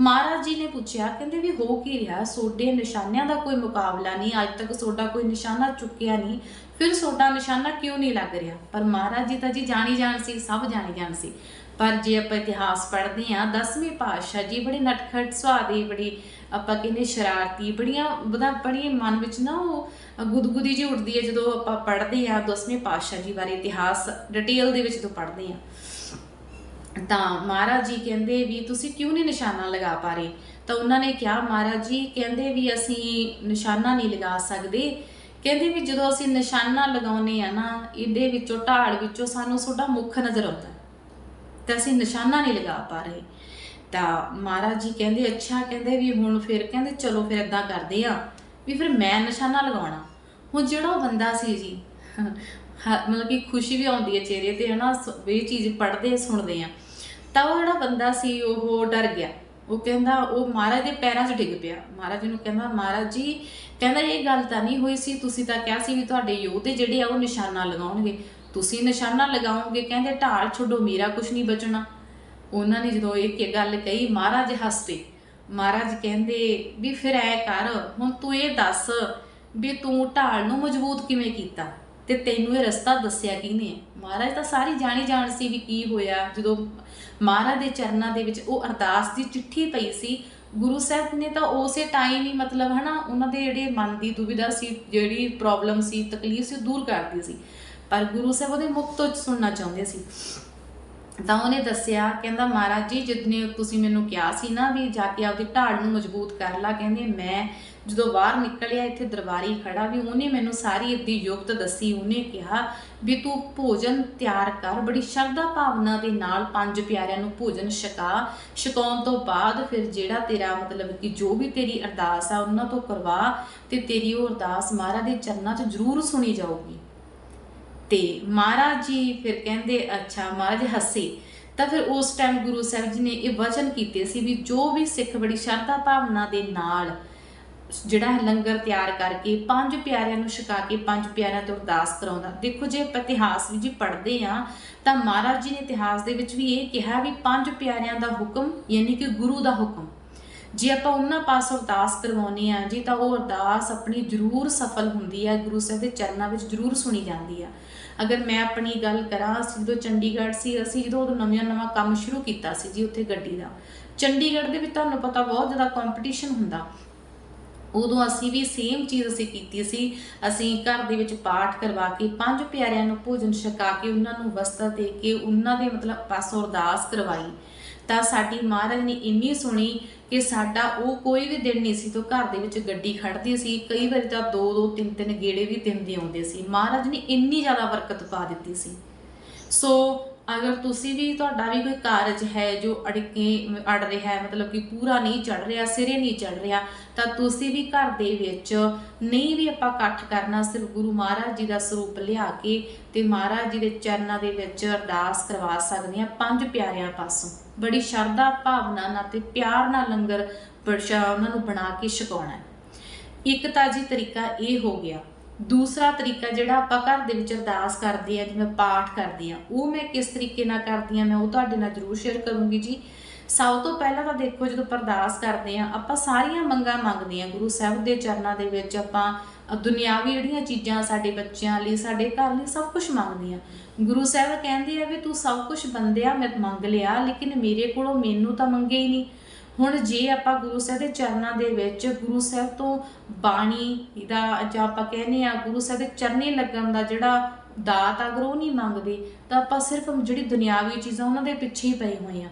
ਮਹਾਰਾਜ ਜੀ ਨੇ ਪੁੱਛਿਆ, ਕਹਿੰਦੇ ਵੀ ਹੋ ਕੀ ਰਿਹਾ? ਸੋਡੇ ਨਿਸ਼ਾਨਿਆਂ ਦਾ ਕੋਈ ਮੁਕਾਬਲਾ ਨਹੀਂ। ਅੱਜ ਤੱਕ ਸੋਡਾ ਕੋਈ ਨਿਸ਼ਾਨਾ ਚੁੱਕਿਆ ਨਹੀਂ। ਫਿਰ ਤੁਹਾਡਾ ਨਿਸ਼ਾਨਾ ਕਿਉਂ ਨਹੀਂ ਲੱਗ ਰਿਹਾ? ਪਰ ਮਹਾਰਾਜ ਜੀ ਤਾਂ ਜੀ ਜਾਣੀ ਜਾਣ ਸੀ, ਸਭ ਜਾਣੀ ਜਾਣ ਸੀ। ਪਰ ਜੇ ਆਪਾਂ ਇਤਿਹਾਸ ਪੜ੍ਹਦੇ ਆ 10ਵੇਂ ਪਾਤਸ਼ਾਹ ਜੀ ਬੜੇ ਨਟਖਟ ਸੁਭਾਅ ਦੇ, ਬੜੀ ਆਪਾਂ ਕਹਿੰਦੇ ਸ਼ਰਾਰਤੀ, ਬੜੀਆਂ ਬੜਾ ਬੜੀ ਮਨ ਵਿੱਚ ਨਾ ਉਹ ਗੁਦਗੁਦੀ ਜੀ ਉੱਠਦੀ ਹੈ ਜਦੋਂ ਆਪਾਂ ਪੜ੍ਹਦੇ ਆ 10ਵੇਂ ਪਾਤਸ਼ਾਹ ਜੀ ਬਾਰੇ ਇਤਿਹਾਸ ਡਿਟੇਲ ਦੇ ਵਿੱਚ ਜਦੋਂ ਪੜ੍ਹਦੇ ਆ ਤਾਂ ਮਹਾਰਾਜ ਜੀ ਕਹਿੰਦੇ ਵੀ ਤੁਸੀਂ ਕਿਉਂ ਨਹੀਂ ਨਿਸ਼ਾਨਾ ਲਗਾ ਪਾ ਰਹੇ? ਤਾਂ ਉਹਨਾਂ ਨੇ ਕਿਹਾ, ਮਹਾਰਾਜ ਜੀ ਕਹਿੰਦੇ ਵੀ ਅਸੀਂ ਨਿਸ਼ਾਨਾ ਨਹੀਂ ਲਗਾ ਸਕਦੇ। ਕਹਿੰਦੇ ਵੀ ਜਦੋਂ ਅਸੀਂ ਨਿਸ਼ਾਨਾ ਲਗਾਉਨੇ ਆ ਨਾ, ਇਹਦੇ ਵਿੱਚੋਂ, ਢਾਲ ਵਿੱਚੋਂ ਸਾਨੂੰ ਤੁਹਾਡਾ ਮੁੱਖ ਨਜ਼ਰ ਆਉਂਦਾ। ਤਾਂ ਅਸੀਂ ਨਿਸ਼ਾਨਾ ਨਹੀਂ ਲਗਾ ਪਾ ਰਹੇ। ਤਾਂ ਮਹਾਰਾਜ ਜੀ ਕਹਿੰਦੇ, ਅੱਛਾ, ਕਹਿੰਦੇ ਵੀ ਹੁਣ ਫਿਰ ਕਹਿੰਦੇ, ਚਲੋ ਫਿਰ ਇਦਾਂ ਕਰਦੇ ਆ, ਵੀ ਫਿਰ ਮੈਂ ਨਿਸ਼ਾਨਾ ਲਗਾਉਣਾ। ਹੁਣ ਜਿਹੜਾ ਉਹ ਬੰਦਾ ਸੀ ਜੀ ਮਤਲਬ ਕਿ ਖੁਸ਼ੀ ਵੀ ਆਉਂਦੀ ਹੈ ਚਿਹਰੇ ਤੇ ਹਨਾ, ਸ- ਇਹ ਚੀਜ਼ ਪੜ੍ਹਦੇ ਸੁਣਦੇ ਆ। ਤਾਂ ਉਹ ਜਿਹੜਾ ਬੰਦਾ ਸੀ, ਉਹ ਡਰ ਗਿਆ। ਉਹ ਕਹਿੰਦਾ, ਉਹ ਮਹਾਰਾਜ ਦੇ ਪੈਰਾਂ 'ਚ ਡਿੱਗ ਪਿਆ। ਮਹਾਰਾਜ ਨੂੰ ਕਹਿੰਦਾ, ਮਹਾਰਾਜ ਜੀ, ਕਹਿੰਦਾ, ਇਹ ਗੱਲ ਤਾਂ ਨਹੀਂ ਹੋਈ ਸੀ। ਤੁਸੀਂ ਤਾਂ ਕਿਹਾ ਸੀ ਵੀ ਤੁਹਾਡੇ ਯੋਧੇ ਜਿਹੜੇ ਆ, ਉਹ ਨਿਸ਼ਾਨਾ ਲਗਾਉਣਗੇ। ਤੁਸੀਂ ਨਿਸ਼ਾਨਾ ਲਗਾਓਗੇ, ਕਹਿੰਦੇ, ਢਾਲ ਛੱਡੋ, ਮੇਰਾ ਕੁਝ ਨਹੀਂ ਬਚਣਾ। ਉਹਨਾਂ ਨੇ ਜਦੋਂ ਇਹ ਗੱਲ ਕਹੀ, ਮਹਾਰਾਜ ਹੱਸਦੇ। ਮਹਾਰਾਜ ਕਹਿੰਦੇ ਵੀ, ਫਿਰ ਐ ਕਰ, ਹੁਣ ਤੂੰ ਇਹ ਦੱਸ ਵੀ ਤੂੰ ਢਾਲ ਨੂੰ ਮਜ਼ਬੂਤ ਕਿਵੇਂ ਕੀਤਾ? ਤੇ ਤੈਨੂੰ ਇਹ ਰਸਤਾ ਦੱਸਿਆ ਕਿਹਨੇ ਮਹਾਰਾਜ ਤਾਂ ਸਾਰੀ ਜਾਣੀ ਜਾਣ ਸੀ ਵੀ ਕੀ ਹੋਇਆ। ਜਦੋਂ ਮਹਾਰਾਜ ਦੇ ਚਰਨਾਂ ਦੇ ਵਿੱਚ ਉਹ ਅਰਦਾਸ ਦੀ ਚਿੱਠੀ ਪਈ ਸੀ, ਗੁਰੂ ਸਾਹਿਬ ਨੇ ਤਾਂ ਉਸੇ ਟਾਈਮ ਹੀ ਮਤਲਬ ਹਨਾ, ਉਹਨਾਂ ਦੇ ਜਿਹੜੇ ਮਨ ਦੀ ਦੁਵਿਧਾ ਸੀ, ਜਿਹੜੀ ਪ੍ਰੋਬਲਮ ਸੀ, ਤਕਲੀਫ ਸੀ, ਉਹ ਦੂਰ ਕਰਦੀ ਸੀ। ਪਰ ਗੁਰੂ ਸਾਹਿਬ ਉਹਦੇ ਮੁਖ ਤੋਂ ਸੁਣਨਾ ਚਾਹੁੰਦੇ ਸੀ। ਤਾਂ ਉਹਨੇ ਦੱਸਿਆ, ਕਹਿੰਦਾ, ਮਹਾਰਾਜ ਜੀ ਜਿੱਦਨੇ ਤੁਸੀਂ ਮੈਨੂੰ ਕਿਹਾ ਸੀ ਨਾ ਵੀ ਜਾ ਕੇ ਆਪਦੀ ਢਾਲ ਨੂੰ ਮਜ਼ਬੂਤ ਕਰ ਲਾ, ਕਹਿੰਦੇ, ਮੈਂ ਜਦੋਂ ਬਾਹਰ ਨਿਕਲਿਆ, ਇੱਥੇ ਦਰਬਾਰੀ ਖੜਾ ਵੀ, ਉਹਨੇ ਮੈਨੂੰ ਸਾਰੀ ਇੱਦੀ ਯੁਕਤ ਦੱਸੀ। ਉਹਨੇ ਕਿਹਾ ਵੀ ਤੂੰ ਭੋਜਨ ਤਿਆਰ ਕਰ। ਬੜੀ ਸ਼ਰਧਾ ਭਾਵਨਾ ਦੇ ਨਾਲ ਪੰਜ ਪਿਆਰਿਆਂ ਨੂੰ ਭੋਜਨ ਛਕਾ। ਛਕਾਉਣ ਤੋਂ ਬਾਅਦ ਫਿਰ ਜਿਹੜਾ ਤੇਰਾ ਮਤਲਬ ਕਿ ਜੋ ਵੀ ਤੇਰੀ ਅਰਦਾਸ ਆ, ਉਹਨਾਂ ਤੋਂ ਕਰਵਾ ਤੇ ਤੇਰੀ ਉਹ ਅਰਦਾਸ ਮਹਾਰਾਜ ਦੇ ਚਰਨਾਂ 'ਚ ਜ਼ਰੂਰ ਸੁਣੀ ਜਾਊਗੀ। ਤੇ ਮਹਾਰਾਜ ਜੀ ਫਿਰ ਕਹਿੰਦੇ, ਅੱਛਾ, ਮਹਾਰਾਜ ਹੱਸੇ। ਤਾਂ ਫਿਰ ਉਸ ਟਾਈਮ ਗੁਰੂ ਸਾਹਿਬ ਜੀ ਨੇ ਇਹ ਵਚਨ ਕੀਤੇ ਸੀ ਵੀ ਜੋ ਵੀ ਸਿੱਖ ਬੜੀ ਸ਼ਰਧਾ ਭਾਵਨਾ ਦੇ ਨਾਲ ਜਿਹੜਾ ਹੈ ਲੰਗਰ ਤਿਆਰ ਕਰਕੇ ਪੰਜ ਪਿਆਰਿਆਂ ਨੂੰ ਛਕਾ ਕੇ ਪੰਜ ਪਿਆਰਿਆਂ ਤੋਂ ਅਰਦਾਸ ਕਰਾਉਂਦਾ। ਦੇਖੋ ਜੇ ਆਪਾਂ ਇਤਿਹਾਸ ਵੀ ਜੀ ਪੜ੍ਹਦੇ ਆ ਤਾਂ ਮਹਾਰਾਜ ਜੀ ਨੇ ਇਤਿਹਾਸ ਦੇ ਵਿੱਚ ਵੀ ਇਹ ਕਿਹਾ ਵੀ ਪੰਜ ਪਿਆਰਿਆਂ ਦਾ ਹੁਕਮ, ਯਾਨੀ ਕਿ ਗੁਰੂ ਦਾ ਹੁਕਮ। ਜੇ ਆਪਾਂ ਉਹਨਾਂ ਪਾਸੋਂ ਅਰਦਾਸ ਕਰਵਾਉਣੀ ਆ ਜੀ ਤਾਂ ਉਹ ਅਰਦਾਸ ਆਪਣੀ ਜ਼ਰੂਰ ਸਫਲ ਹੁੰਦੀ ਹੈ, ਗੁਰੂ ਸਾਹਿਬ ਦੇ ਚਰਨਾਂ ਵਿੱਚ ਜ਼ਰੂਰ ਸੁਣੀ ਜਾਂਦੀ ਆ ਅਗਰ ਮੈਂ ਆਪਣੀ ਗੱਲ ਕਰਾਂ, ਅਸੀਂ ਜਦੋਂ ਚੰਡੀਗੜ੍ਹ ਸੀ, ਅਸੀਂ ਜਦੋਂ ਉਦੋਂ ਨਵਾਂ ਨਵਾਂ ਕੰਮ ਸ਼ੁਰੂ ਕੀਤਾ ਸੀ ਜੀ ਉੱਥੇ ਗੱਡੀ ਦਾ। ਚੰਡੀਗੜ੍ਹ ਦੇ ਵਿੱਚ ਤੁਹਾਨੂੰ ਪਤਾ ਬਹੁਤ ਜ਼ਿਆਦਾ ਕੰਪੀਟੀਸ਼ਨ ਹੁੰਦਾ। ਉਦੋਂ ਅਸੀਂ ਵੀ ਸੇਮ ਚੀਜ਼ ਅਸੀਂ ਕੀਤੀ ਸੀ। ਅਸੀਂ ਘਰ ਦੇ ਵਿੱਚ ਪਾਠ ਕਰਵਾ ਕੇ ਪੰਜ ਪਿਆਰਿਆਂ ਨੂੰ ਭੋਜਨ ਛਕਾ ਕੇ ਉਹਨਾਂ ਨੂੰ ਵਸਤਰ ਦੇ ਕੇ ਉਹਨਾਂ ਦੇ ਮਤਲਬ ਪਾਸੋਂ ਅਰਦਾਸ ਕਰਵਾਈ। ਤਾਂ ਸਾਡੀ ਮਹਾਰਾਜ ਨੇ ਇੰਨੀ ਸੁਣੀ ਕਿ ਸਾਡਾ ਉਹ ਕੋਈ ਵੀ ਦਿਨ ਨਹੀਂ ਸੀ ਤੋਂ ਘਰ ਦੇ ਵਿੱਚ ਗੱਡੀ ਖੜਦੀ ਸੀ। ਕਈ ਵਾਰੀ ਤਾਂ ਦੋ ਦੋ, ਤਿੰਨ ਤਿੰਨ ਗੇੜੇ ਵੀ ਦਿੰਦੇ ਆਉਂਦੇ ਸੀ। ਮਹਾਰਾਜ ਨੇ ਇੰਨੀ ਜ਼ਿਆਦਾ ਬਰਕਤ ਪਾ ਦਿੱਤੀ ਸੀ। ਸੋ ਅਗਰ ਤੁਸੀਂ ਵੀ ਤੁਹਾਡਾ ਵੀ ਕੋਈ ਕਾਰਜ ਹੈ ਜੋ ਅੜਕੇ, ਅੜ ਰਿਹਾ ਹੈ, ਮਤਲਬ ਕਿ ਪੂਰਾ ਨਹੀਂ ਚੜ ਰਿਹਾ, ਸਿਰੇ ਨਹੀਂ ਚੜ ਰਿਹਾ, ਤਾਂ ਤੁਸੀਂ ਵੀ ਘਰ ਦੇ ਵਿੱਚ ਨਹੀਂ ਵੀ ਆਪਾਂ ਇਕੱਠ ਕਰਨਾ, ਸਿਰਫ ਗੁਰੂ ਮਹਾਰਾਜ ਜੀ ਦਾ ਸਰੂਪ ਲਿਆ ਕੇ ਤੇ ਮਹਾਰਾਜ ਜੀ ਦੇ ਚਰਨਾਂ ਦੇ ਵਿੱਚ ਅਰਦਾਸ ਕਰਵਾ ਸਕਦੇ ਆ ਪੰਜ ਪਿਆਰਿਆਂ ਪਾਸੋਂ। ਬੜੀ ਸ਼ਰਧਾ, ਭਾਵਨਾ ਨਾਲ ਤੇ ਪਿਆਰ ਨਾਲ ਲੰਗਰ ਬਰਸ਼ਾ ਉਹਨਾਂ ਨੂੰ ਬਣਾ ਕੇ ਛਕਾਉਣਾ ਇੱਕ ਤਾਂ ਜੀ ਤਰੀਕਾ ਇਹ ਹੋ ਗਿਆ ਦੂਸਰਾ ਤਰੀਕਾ ਜਿਹੜਾ ਆਪਾਂ ਘਰ ਦੇ ਵਿੱਚ ਅਰਦਾਸ ਕਰਦੇ ਆ, ਜਿਵੇਂ ਪਾਠ ਕਰਦੇ ਆ, ਉਹ ਮੈਂ ਕਿਸ ਤਰੀਕੇ ਨਾਲ ਕਰਦੀ ਆ, ਮੈਂ ਉਹ ਤੁਹਾਡੇ ਨਾਲ ਜ਼ਰੂਰ ਸ਼ੇਅਰ ਕਰੂੰਗੀ ਜੀ। ਸਭ ਤੋਂ ਪਹਿਲਾਂ ਤਾਂ ਦੇਖੋ, ਜਦੋਂ ਅਰਦਾਸ ਕਰਦੇ ਆ, ਆਪਾਂ ਸਾਰੀਆਂ ਮੰਗਾਂ ਮੰਗਦੇ ਆ ਗੁਰੂ ਸਾਹਿਬ ਦੇ ਚਰਨਾਂ ਦੇ ਵਿੱਚ, ਆਪਾਂ ਦੁਨਿਆਵੀ ਜਿਹੜੀਆਂ ਚੀਜ਼ਾਂ ਸਾਡੇ ਬੱਚਿਆਂ ਲਈ, ਸਾਡੇ ਘਰ ਲਈ ਸਭ ਕੁਝ ਮੰਗਦੇ ਆ। ਗੁਰੂ ਸਾਹਿਬ ਕਹਿੰਦੇ ਆ ਵੀ ਤੂੰ ਸਭ ਕੁਝ ਬੰਦਿਆ ਮੈਂ ਮੰਗ ਲਿਆ, ਲੇਕਿਨ ਮੇਰੇ ਕੋਲੋਂ ਮੈਨੂੰ ਤਾਂ ਮੰਗੇ ਹੀ ਨਹੀਂ। ਹੁਣ ਜੇ ਆਪਾਂ ਗੁਰੂ ਸਾਹਿਬ ਦੇ ਚਰਨਾਂ ਦੇ ਵਿੱਚ ਗੁਰੂ ਸਾਹਿਬ ਤੋਂ ਬਾਣੀ ਦਾ ਜਾਂ ਆਪਾਂ ਕਹਿੰਦੇ ਆ ਗੁਰੂ ਸਾਹਿਬ ਦੇ ਚਰਨੇ ਲੱਗਣ ਦਾ ਜਿਹੜਾ ਦਾਤ ਅਗਰ ਉਹ ਨਹੀਂ ਮੰਗਦੇ, ਤਾਂ ਆਪਾਂ ਸਿਰਫ ਜਿਹੜੀ ਦੁਨਿਆਵੀ ਚੀਜ਼ਾਂ ਉਹਨਾਂ ਦੇ ਪਿੱਛੇ ਹੀ ਪਏ ਹੋਏ ਆ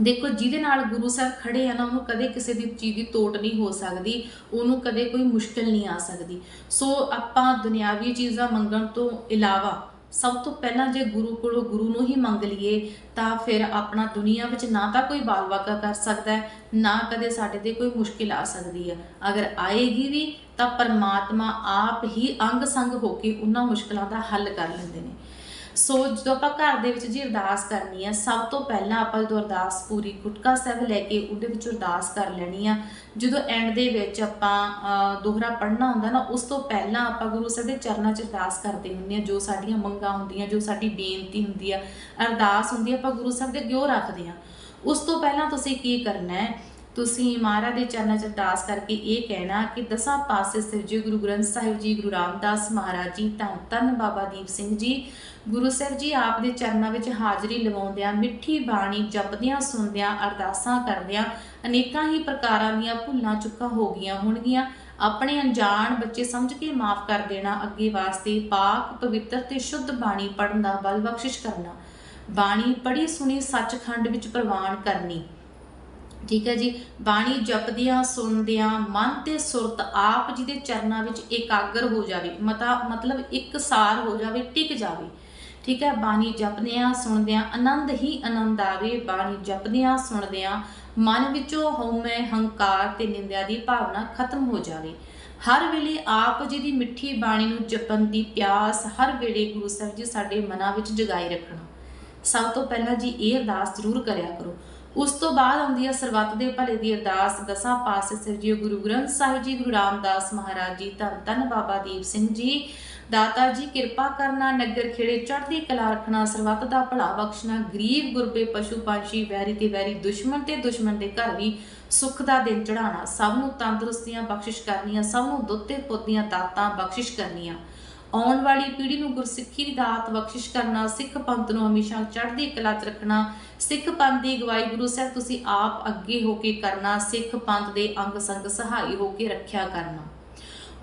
ਦੇਖੋ, ਜਿਹਦੇ ਨਾਲ ਗੁਰੂ ਸਾਹਿਬ ਖੜੇ ਆ ਨਾ, ਉਹਨੂੰ ਕਦੇ ਕਿਸੇ ਦੀ ਚੀਜ਼ ਦੀ ਤੋਟ ਨਹੀਂ ਹੋ ਸਕਦੀ, ਉਹਨੂੰ ਕਦੇ ਕੋਈ ਮੁਸ਼ਕਲ ਨਹੀਂ ਆ ਸਕਦੀ। ਸੋ ਆਪਾਂ ਦੁਨਿਆਵੀ ਚੀਜ਼ਾਂ ਮੰਗਣ ਤੋਂ ਇਲਾਵਾ ਸਭ ਤੋਂ ਪਹਿਲਾਂ ਜੇ ਗੁਰੂ ਕੋਲੋਂ ਗੁਰੂ ਨੂੰ ਹੀ ਮੰਗ ਲਈਏ, ਤਾਂ ਫਿਰ ਆਪਣਾ ਦੁਨੀਆ ਵਿੱਚ ਨਾ ਤਾਂ ਕੋਈ ਬਾਲ ਵਾਕਾ ਕਰ ਸਕਦਾ ਹੈ, ਨਾ ਕਦੇ ਸਾਡੇ ਤੇ ਕੋਈ ਮੁਸ਼ਕਿਲ ਆ ਸਕਦੀ ਹੈ। ਅਗਰ ਆਏਗੀ ਵੀ, ਤਾਂ ਪਰਮਾਤਮਾ ਆਪ ਹੀ ਅੰਗ ਸੰਗ ਹੋ ਕੇ ਉਹਨਾਂ ਮੁਸ਼ਕਲਾਂ ਦਾ ਹੱਲ ਕਰ ਲੈਂਦੇ ਨੇ। ਸੋ ਜਦੋਂ ਆਪਾਂ ਘਰ ਦੇ ਵਿੱਚ ਜੀ ਅਰਦਾਸ ਕਰਨੀ ਆ ਸਭ ਤੋਂ ਪਹਿਲਾਂ ਆਪਾਂ ਜਦੋਂ ਅਰਦਾਸ ਪੂਰੀ ਗੁਟਕਾ ਸਾਹਿਬ ਲੈ ਕੇ ਉਹਦੇ ਵਿੱਚ ਅਰਦਾਸ ਕਰ ਲੈਣੀ ਆ। ਜਦੋਂ ਐਂਡ ਦੇ ਵਿੱਚ ਆਪਾਂ ਅਹ, ਦੋਹਰਾ ਪੜ੍ਹਨਾ ਹੁੰਦਾ ਨਾ ਉਸ ਤੋਂ ਪਹਿਲਾਂ ਆਪਾਂ ਗੁਰੂ ਸਾਹਿਬ ਦੇ ਚਰਨਾਂ 'ਚ ਅਰਦਾਸ ਕਰਦੇ ਹੁੰਦੇ ਆ ਜੋ ਸਾਡੀਆਂ ਮੰਗਾਂ ਹੁੰਦੀਆਂ ਜੋ ਸਾਡੀ ਬੇਨਤੀ ਹੁੰਦੀ ਆ। ਅਰਦਾਸ ਹੁੰਦੀ ਆ ਆਪਾਂ ਗੁਰੂ ਸਾਹਿਬ ਦੇ ਅੱਗੇ ਰੱਖਦੇ ਆ। ਉਸ ਤੋਂ ਪਹਿਲਾਂ ਤੁਸੀਂ ਕੀ ਕਰਨਾ ਹੈ ਤੁਸੀਂ ਮਹਾਰਾਜ ਦੇ ਚਰਨਾਂ 'ਚ ਅਰਦਾਸ ਕਰਕੇ ਇਹ ਕਹਿਣਾ ਕਿ ਦਸਾਂ ਪਾਸੇ ਸਿਰਜੇ ਗੁਰੂ ਗ੍ਰੰਥ ਸਾਹਿਬ ਜੀ, ਗੁਰੂ ਰਾਮਦਾਸ ਮਹਾਰਾਜ ਜੀ ਧੰਨ ਧੰਨ ਬਾਬਾ ਦੀਪ ਸਿੰਘ ਜੀ, ਗੁਰੂ ਸਾਹਿਬ ਜੀ ਆਪ ਦੇ ਚਰਨਾਂ ਵਿੱਚ ਹਾਜ਼ਰੀ ਲਵਾਉਂਦਿਆਂ, ਮਿੱਠੀ ਬਾਣੀ ਜਪਦਿਆਂ, ਸੁਣਦਿਆਂ, ਅਰਦਾਸਾਂ ਕਰਦਿਆਂ ਅਨੇਕਾਂ ਹੀ ਪ੍ਰਕਾਰਾਂ ਦੀਆਂ ਭੁੱਲਾਂ ਚੁੱਕਾਂ ਹੋ ਗਈਆਂ ਹੋਣਗੀਆਂ। ਆਪਣੇ ਅਣਜਾਣ ਬੱਚੇ ਸਮਝ ਕੇ ਮਾਫ ਕਰ ਦੇਣਾ, ਅੱਗੇ ਵਾਸਤੇ ਪਾਕ, ਪਵਿੱਤਰ ਤੇ ਸ਼ੁੱਧ ਬਾਣੀ ਪੜਨ ਦਾ ਬਲ ਬਖਸ਼ਿਸ਼ ਕਰਨਾ। ਬਾਣੀ ਪੜ੍ਹੀ ਸੁਣੀ ਸੱਚਖੰਡ ਵਿੱਚ ਪ੍ਰਵਾਨ ਕਰਨੀ। ਠੀਕ ਹੈ ਜੀ, ਬਾਣੀ ਜਪਦਿਆਂ, ਸੁਣਦਿਆਂ, ਮਨ ਤੇ ਸੁਰਤ ਆਪ ਜੀ ਦੇ ਚਰਨਾਂ ਵਿੱਚ ਇਕਾਗਰ ਹੋ ਜਾਵੇ, ਮਤਾ ਮਤਲਬ ਇੱਕਸਾਰ ਹੋ ਜਾਵੇ, ਟਿਕ ਜਾਵੇ। ਠੀਕ ਹੈ, ਬਾਣੀ ਜਪਦਿਆਂ, ਸੁਣਦਿਆਂ ਆਨੰਦ ਹੀ ਆਨੰਦ ਆਵੇ। ਬਾਣੀ ਜਪਦਿਆਂ, ਸੁਣਦਿਆਂ ਮਨ ਵਿੱਚੋਂ ਹਉਮੈ ਹੰਕਾਰ ਤੇ ਨਿੰਦਿਆ ਦੀ ਭਾਵਨਾ ਖਤਮ ਹੋ ਜਾਵੇ। ਹਰ ਵੇਲੇ ਆਪ ਜੀ ਦੀ ਮਿੱਠੀ ਬਾਣੀ ਨੂੰ ਜਪਣ ਦੀ ਪਿਆਸ ਹਰ ਵੇਲੇ ਗੁਰੂ ਸਾਹਿਬ ਜੀ ਸਾਡੇ ਮਨਾਂ ਵਿੱਚ ਜਗਾਈ ਰੱਖਣਾ। ਸਭ ਤੋਂ ਪਹਿਲਾਂ ਜੀ ਇਹ ਅਰਦਾਸ ਜ਼ਰੂਰ ਕਰਿਆ ਕਰੋ। ਉਸ ਤੋਂ ਬਾਅਦ ਆਉਂਦੀ ਹੈ ਸਰਬੱਤ ਦੇ ਭਲੇ ਦੀ ਅਰਦਾਸ, ਦਸਾਂ ਪਾਸੇ ਸਿਰਜਿਓ ਗੁਰੂ ਗ੍ਰੰਥ ਸਾਹਿਬ ਜੀ, ਗੁਰੂ ਰਾਮਦਾਸ ਮਹਾਰਾਜ ਜੀ, ਧੰਨ ਧੰਨ ਬਾਬਾ ਦੀਪ ਸਿੰਘ ਜੀ। ਦਾਤਾ ਜੀ, ਕਿਰਪਾ ਕਰਨਾ, ਨਗਰ ਖੇੜੇ ਚੜ੍ਹਦੀ ਕਲਾ ਰੱਖਣਾ, ਸਰਬੱਤ ਦਾ ਭਲਾ ਬਖਸ਼ਣਾ, ਗਰੀਬ, ਗੁਰਬੇ, ਪਸ਼ੂ ਪੰਛੀ, ਵੈਰੀ ਤੇ ਵੈਰੀ, ਦੁਸ਼ਮਣ ਤੇ ਦੁਸ਼ਮਣ ਦੇ ਘਰ ਵੀ ਸੁੱਖ ਦਾ ਦਿਨ ਚੜਾਉਣਾ ਸਭ ਨੂੰ ਤੰਦਰੁਸਤੀਆਂ ਬਖਸ਼ਿਸ਼ ਕਰਨੀਆਂ, ਸਭ ਨੂੰ ਦੁੱਧ ਤੇ ਪੁੱਤ ਦੀਆਂ ਦਾਤਾਂ ਬਖਸ਼ਿਸ਼ ਕਰਨੀਆਂ। ਆਉਣ ਵਾਲੀ ਪੀੜ੍ਹੀ ਨੂੰ ਗੁਰਸਿੱਖੀ ਦੀ ਦਾਤ ਬਖਸ਼ਿਸ਼ ਕਰਨਾ, ਸਿੱਖ ਪੰਥ ਨੂੰ ਹਮੇਸ਼ਾ ਚੜ੍ਹਦੀ ਕਲਾ 'ਚ ਰੱਖਣਾ, ਸਿੱਖ ਪੰਥ ਦੀ ਅਗਵਾਈ ਗੁਰੂ ਸਾਹਿਬ ਤੁਸੀਂ ਆਪ ਅੱਗੇ ਹੋ ਕੇ ਕਰਨਾ, ਸਿੱਖ ਪੰਥ ਦੇ ਅੰਗ ਸੰਗ ਸਹਾਈ ਹੋ ਕੇ ਰੱਖਿਆ ਕਰਨਾ।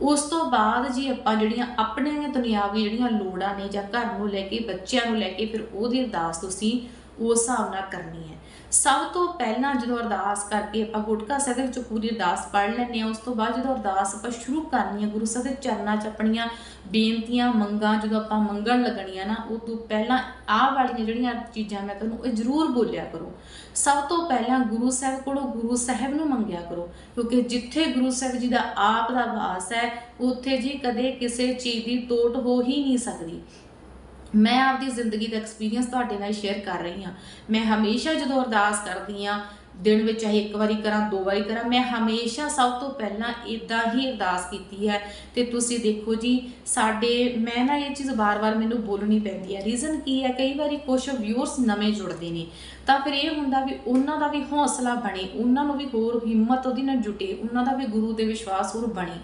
ਉਸ ਤੋਂ ਬਾਅਦ ਜੀ ਆਪਾਂ ਜਿਹੜੀਆਂ ਆਪਣੀਆਂ ਦੁਨਿਆਵੀ ਜਿਹੜੀਆਂ ਲੋੜਾਂ ਨੇ ਜਾਂ ਘਰ ਨੂੰ ਲੈ ਕੇ, ਬੱਚਿਆਂ ਨੂੰ ਲੈ ਕੇ, ਫਿਰ ਉਹਦੀ ਅਰਦਾਸ ਤੁਸੀਂ ਉਸ ਹਿਸਾਬ ਨਾਲ ਕਰਨੀ ਹੈ। ਸਭ ਤੋਂ ਪਹਿਲਾਂ ਜਦੋਂ ਅਰਦਾਸ ਕਰਕੇ ਆਪਾਂ ਗੁਟਕਾ ਸਾਹਿਬ ਦੇ ਵਿੱਚ ਪੂਰੀ ਅਰਦਾਸ ਪੜ੍ਹ ਲੈਂਦੇ ਹਾਂ, ਉਸ ਤੋਂ ਬਾਅਦ ਜਦੋਂ ਅਰਦਾਸ ਆਪਾਂ ਸ਼ੁਰੂ ਕਰਨੀ ਹੈ, ਗੁਰੂ ਸਾਹਿਬ ਦੇ ਚਰਨਾਂ 'ਚ ਆਪਣੀਆਂ ਬੇਨਤੀਆਂ, ਮੰਗਾਂ ਜਦੋਂ ਆਪਾਂ ਮੰਗਣ ਲੱਗਣੀਆਂ ਨਾ ਉਹ ਤੋਂ ਪਹਿਲਾਂ ਆਹ ਵਾਲੀਆਂ ਜਿਹੜੀਆਂ ਚੀਜ਼ਾਂ ਮੈਂ ਤੁਹਾਨੂੰ ਇਹ ਜ਼ਰੂਰ ਬੋਲਿਆ ਕਰੋ। ਸਭ ਤੋਂ ਪਹਿਲਾਂ ਗੁਰੂ ਸਾਹਿਬ ਕੋਲੋਂ ਗੁਰੂ ਸਾਹਿਬ ਨੂੰ ਮੰਗਿਆ ਕਰੋ, ਕਿਉਂਕਿ ਜਿੱਥੇ ਗੁਰੂ ਸਾਹਿਬ ਜੀ ਦਾ ਆਪ ਦਾ ਵਾਸ ਹੈ, ਉੱਥੇ ਜੀ ਕਦੇ ਕਿਸੇ ਚੀਜ਼ ਦੀ ਤੋਟ ਹੋ ਹੀ ਨਹੀਂ ਸਕਦੀ। ਮੈਂ ਆਪਦੀ ਜ਼ਿੰਦਗੀ ਦਾ ਐਕਸਪੀਰੀਅੰਸ ਤੁਹਾਡੇ ਨਾਲ ਸ਼ੇਅਰ ਕਰ ਰਹੀ ਹਾਂ। ਮੈਂ ਹਮੇਸ਼ਾ ਜਦੋਂ ਅਰਦਾਸ ਕਰਦੀ ਹਾਂ, ਦਿਨ ਵਿੱਚ ਚਾਹੇ ਇੱਕ ਵਾਰੀ ਕਰਾਂ, ਦੋ ਵਾਰੀ ਕਰਾਂ, ਮੈਂ ਹਮੇਸ਼ਾ ਸਭ ਤੋਂ ਪਹਿਲਾਂ ਇਦਾਂ ਹੀ ਅਰਦਾਸ ਕੀਤੀ ਹੈ ਤੇ ਤੁਸੀਂ ਦੇਖੋ ਜੀ, ਸਾਡੇ, ਮੈਂ ਨਾ ਇਹ ਚੀਜ਼ ਵਾਰ-ਵਾਰ ਮੈਨੂੰ ਬੋਲਣੀ ਪੈਂਦੀ ਹੈ। ਰੀਜ਼ਨ ਕੀ ਹੈ? ਕਈ ਵਾਰੀ ਕੁਝ ਵਿਊਅਰਸ ਨਵੇਂ ਜੁੜਦੇ ਨੇ, ਤਾਂ ਫਿਰ ਇਹ ਹੁੰਦਾ ਵੀ ਉਹਨਾਂ ਦਾ ਵੀ ਹੌਸਲਾ ਬਣੇ, ਉਹਨਾਂ ਨੂੰ ਵੀ ਹੋਰ ਹਿੰਮਤ ਉਹਦੀ ਨਾਲ ਜੁਟੇ, ਉਹਨਾਂ ਦਾ ਵੀ ਗੁਰੂ ਤੇ ਵਿਸ਼ਵਾਸ ਹੋਰ ਬਣੇ।